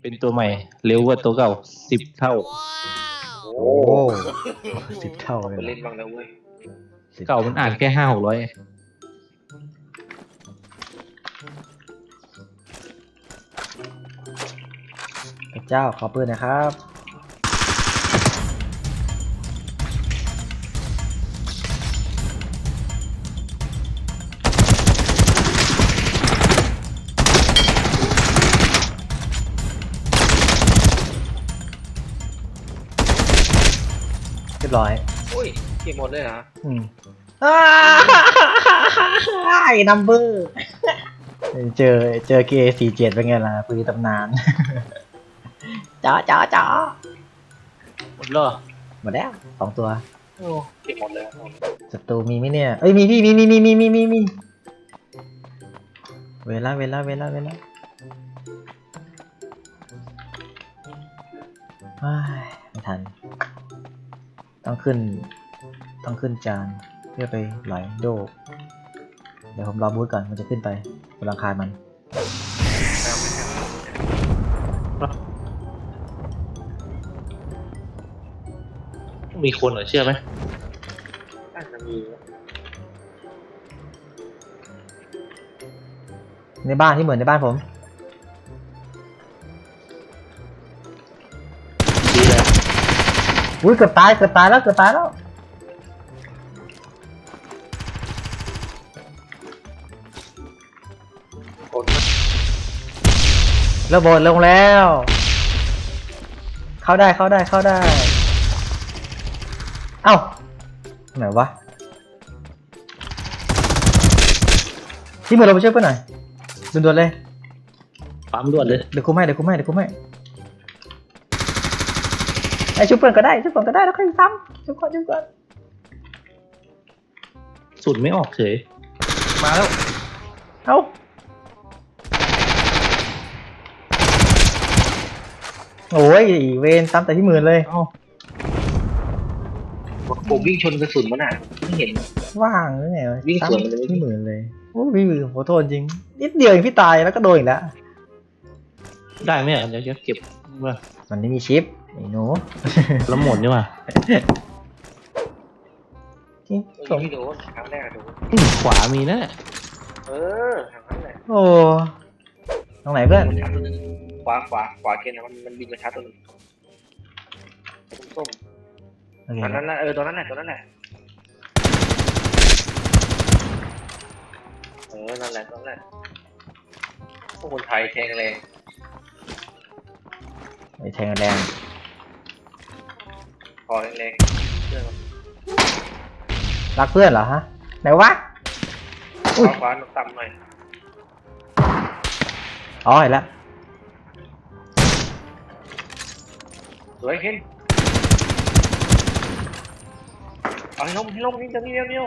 เป็นตัวใหม่ เร็วกว่าตัวเก่าสิบเท่า โอ้โอ้สิบเท่าเลยไปเหรอเล่นบ้างแล้วเว้ยสิบเก่ามันอ่านแค่ห้าหกร้อยพระเจ้าขอปืนหนะครับ ยบร้อยโอ้ยเก็บหมดเลยนะอืมไอ้นัมเบอร์เจอเจอเกสี่เจ็ดเป็นไงล่ะปืนตำนานจ๋าจ๋าจ๋าหมดแล้วเหรอหมดแล้วสองตัวโอ้เก็บหมดเลยศัตรูมีไหมเนี่ยเอ้ยมีพี่มีมีมีมีมีมีมีเวลาเวลาเวลาเวลาอ้ายไม่ทัน ต้องขึ้น ต้องขึ้นจานเพื่อไปไหลโดเดี๋ยวผมรอบูธก่อนมันจะขึ้นไปบนหลังคามัน มีคนเหรอเชื่อไหมน่าจะมีในบ้านที่เหมือนในบ้านผม อุ้ยเกือบตายเกือบตายแล้วเกือบตายแล้วคนระเบิดลงแล้ว เข้าได้เข้าได้เข้าได้ เอ้าไหนวะที่มือเราไปช่วยเพื่อนหน่อยด่วนๆเลย ปั๊มด่วนเลย เดี๋ยวคุมให้เดี๋ยวคุมให้เดี๋ยวคุมให้ ไอชุบเพื่อนก็ได้ชุบเพื่อนก็ได้แล้วค่อยซ้ำชุบก่อนชุบก่อนสุดไม่ออกเฉย มาแล้ว เอ้าโอ้ยเวนซ้ำแต่ที่มือเลยเอ้าผมวิ่งชนกระสุนมันอะ ไม่เห็น ว่างหรือไงะวิ่งสวนมันเลยซ้ำที่มือเลยโอ้พี่มือขอโทษจริง นิดเดียวเองพี่ตายแล้วก็โดนอีกแล้ว ได้ไหมอะเดี๋ยวจะเก็บมามันไม่มีชิป ไอ้หนูแล้วหมดนี่ว่ะที่เออผมที่โดนครั้งแรกอะโดนอืมขวามีนะเออทางนั้นแหละโอ้ตรงไหนเพื่อนชาร์จตัวหนึงขวาขวาขวาเกณฑ์นะมันมันบินมาชาร์จตัวหนึงส้มโอเคๆอันนั้นแหละเออตัวนั้นแหละตัวนั้นแหละเออนั่นแหละตัวนั้นแหละพวกคนไทยแทงแรงไอ้แทงแรงค อแรงๆเรื่องมันรักเพื่อนเหรอฮะ ไหนวะ ขอุ้ยวาขวาต่ำหน่อยอ๋อเห็นแล้วสวยเห็นเอาให้ล้มให้ล้มนี่ตรงนี้เดียวเดียว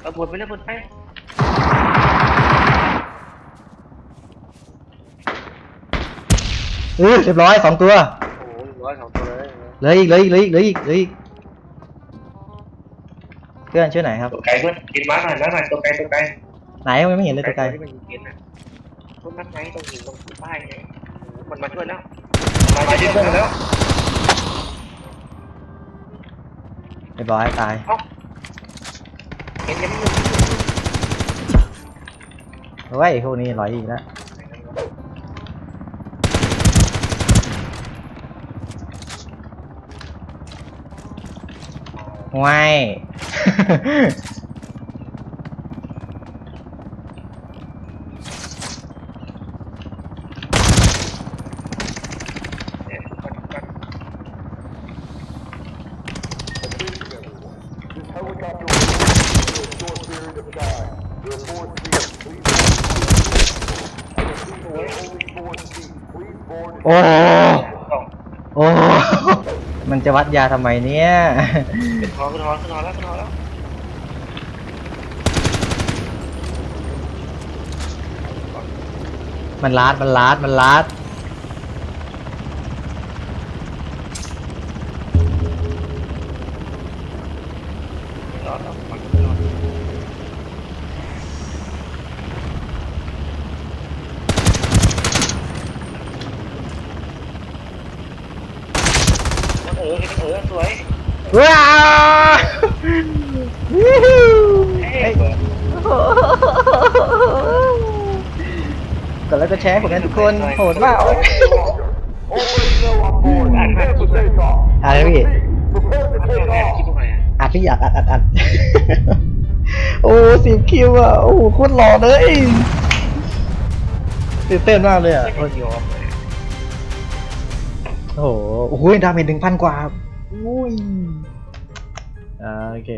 เอาบวชไปแล้วบวชไปเออเรียบร้อยสองตัว โอ้โหร้อยสองตัวเลย เหลืออีกเหลืออีกเหลืออีกเหลืออีกเหลืออีกเพื่อนชื่อไหนครับ ตัวไกลเพื่อนกินม้าหน่อยม้าหน่อยตัวไกลตัวไกลไหนยังไม่เห็นเลยตัวไกลที่มันยิงเกณฑ์นะต้นนัดไงต้องยิงตรงป้ายไงโอ้โหมันมาช่วยแล้วมาช่วยเพื่อนแล้วเรียบร้อยตายเห็นยังไม่หยุดเฮ้ยพวกนี้ร้อยอีกแล้ว ว้ายเนี่ยทุกคนทุกคน This helicopter will for a short period of time. There are four seats. Please I repeat, there are only four seats. Please board โอ้ต้องโอ้ มันจะวัดยาทำไมเนี่ย ขึ้นหอขึ้นหอขึ้นหอแล้วขึ้นหอแล้วมันลาดมันลาดมันลาด ขึ้นหอแล้วมันขึ้นหอ ออเออสวยว้าวู้ฮู้กดแล้วก็แชร์ผมนะทุกคนโหดมากอะไรพี่อัดพี่อัดอัดอัดอัดโอ้สิบคิวอะโอ้โหโคตรหล่อเลยตื่นเต้นมากเลยอะไม่ยอมเลย โอ้โหโอ้โหดาเมจหนึ่งพันกว่าอุ้ยอ่าโอเค